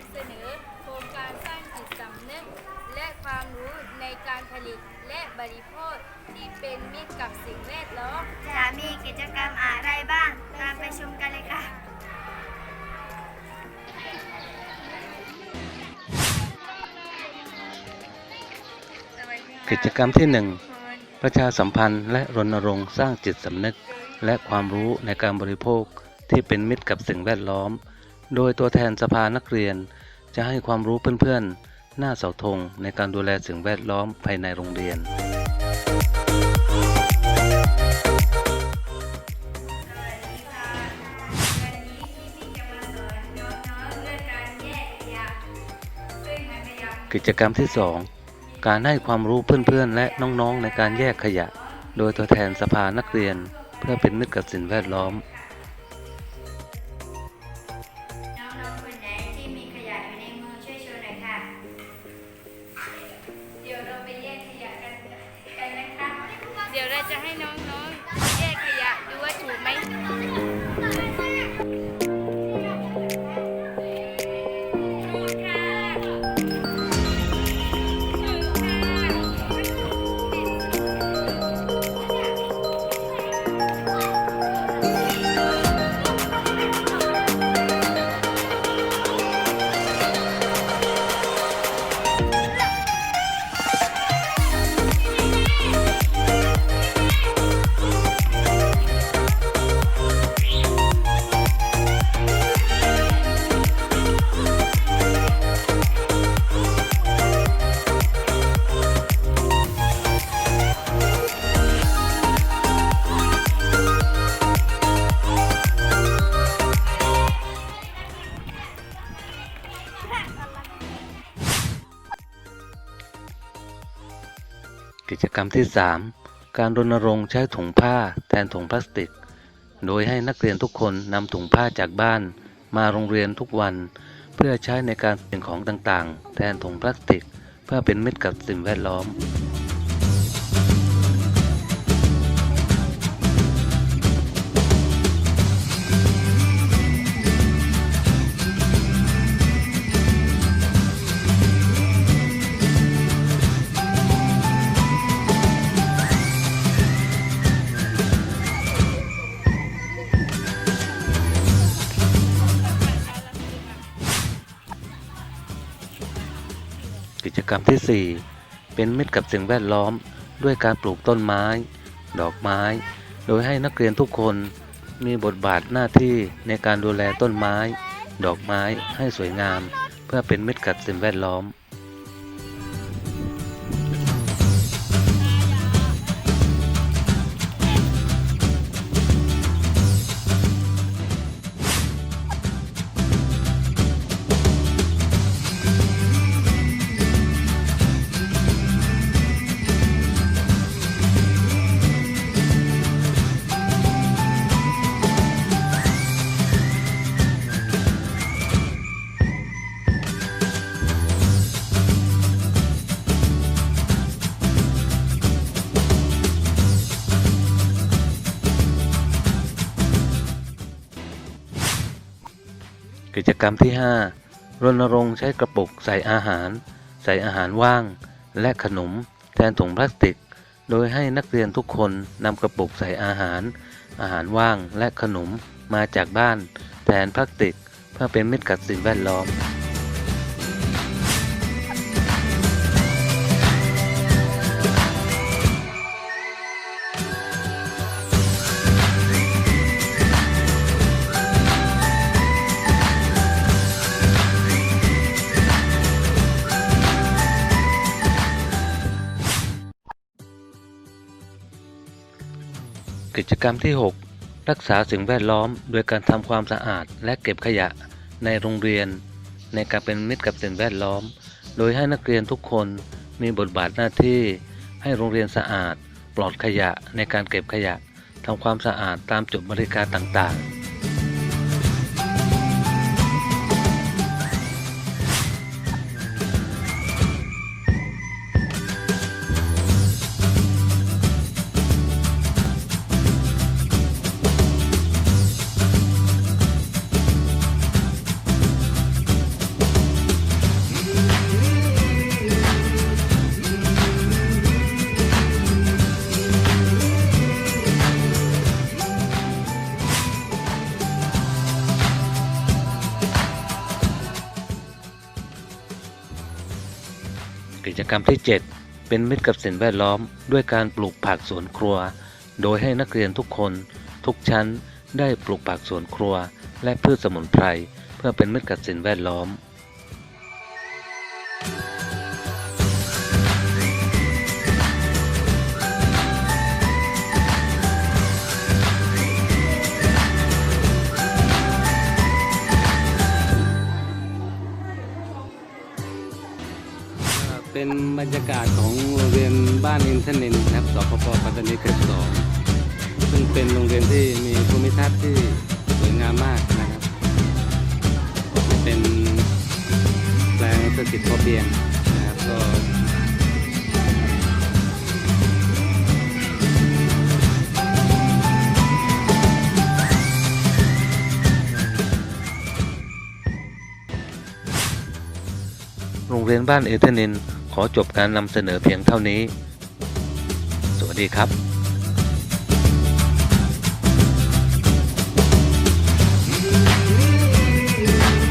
ำเสนอโครงการสร้างจิตสำนึก และความรู้ในการผลิตและบริโภคที่เป็นมิตรกับสิ่งแวดล้อม จะมีกิจกรรมอะไรบ้าง ตามไปชมกันเลยค่ะ กิจกรรมที่ 1 ประชาสัมพันธ์และรณรงค์สร้างจิตสำนึก และความรู้ในการบริโภคที่เป็นมิตรกับสิ่งแวดล้อม โดยตัวแทนสภานักเรียน จะให้ความรู้เพื่อนๆ หน้าเสาธงในการดูแลสิ่งแวดล้อมภายในโรงเรียน กิจกรรมที่ 2 การให้ความรู้เพื่อนๆ และน้องๆ ในการแยกขยะ โดยตัวแทนสภานักเรียน เพื่อเป็นมิตรกับสิ่งแวดล้อม ยวเราไปแยกขยะกันกันนะคะ เดี๋ยวเราจะให้น้องๆแยกขยะดูว่าถูกไหม กิจกรรมที่ 3 การรณรงค์ใช้ถุงผ้าแทนถุงพลาสติก โดยให้นักเรียนทุกคนนำถุงผ้าจากบ้าน มาโรงเรียนทุกวัน เพื่อใช้ในการเป็นของต่างๆ แทนถุงพลาสติก เพื่อเป็นมิตรกับสิ่งแวดล้อม กิจกรรมที่ 4 เป็นมิตรกับสิ่งแวดล้อม ด้วยการปลูกต้นไม้ ดอกไม้ โดยให้นักเรียนทุกคนมีบทบาทหน้าที่ในการดูแลต้นไม้ ดอกไม้ให้สวยงาม เพื่อเป็นมิตรกับสิ่งแวดล้อม กิจกรรมที่ 5 รณรงค์ใช้กระปุกใส่อาหาร ใส่อาหารว่าง และขนม แทนถุงพลาสติก โดยให้นักเรียนทุกคนนำกระปุกใส่อาหาร อาหารว่างและขนมมาจากบ้าน แทนพลาสติก เพื่อเป็นมิตรกับสิ่งแวดล้อม กิจกรรมที่ 6 รักษาสิ่งแวดล้อม โดยการทำความสะอาดและเก็บขยะในโรงเรียน ในการเป็นมิตรกับสิ่งแวดล้อม โดยให้นักเรียนทุกคนมีบทบาทหน้าที่ ให้โรงเรียนสะอาด ปลอดขยะในการเก็บขยะทำความสะอาดตามจุดบริการต่างๆ กิจกรรมที่ 7 เป็นมิตรกับสิ่งแวดล้อม ด้วยการปลูกผักสวนครัว โดยให้นักเรียนทุกคน ทุกชั้นได้ปลูกผักสวนครัว และพืชสมุนไพรเพื่อเป็นมิตรกับสิ่งแวดล้อม เป็นบรรยากาศของโรงเรียนบ้านอินทนินนะครับสพปปัตตานีเขตสองซึ่งเป็นโรงเรียนที่มีภูมิทัศน์ที่สวยงามมากนะครับ เป็นแปลงเศรษฐกิจพอเพียงนะครับก็โรงเรียนบ้านเอเทนิน ขอจบการนำเสนอเพียงเท่านี้ สวัสดีครับ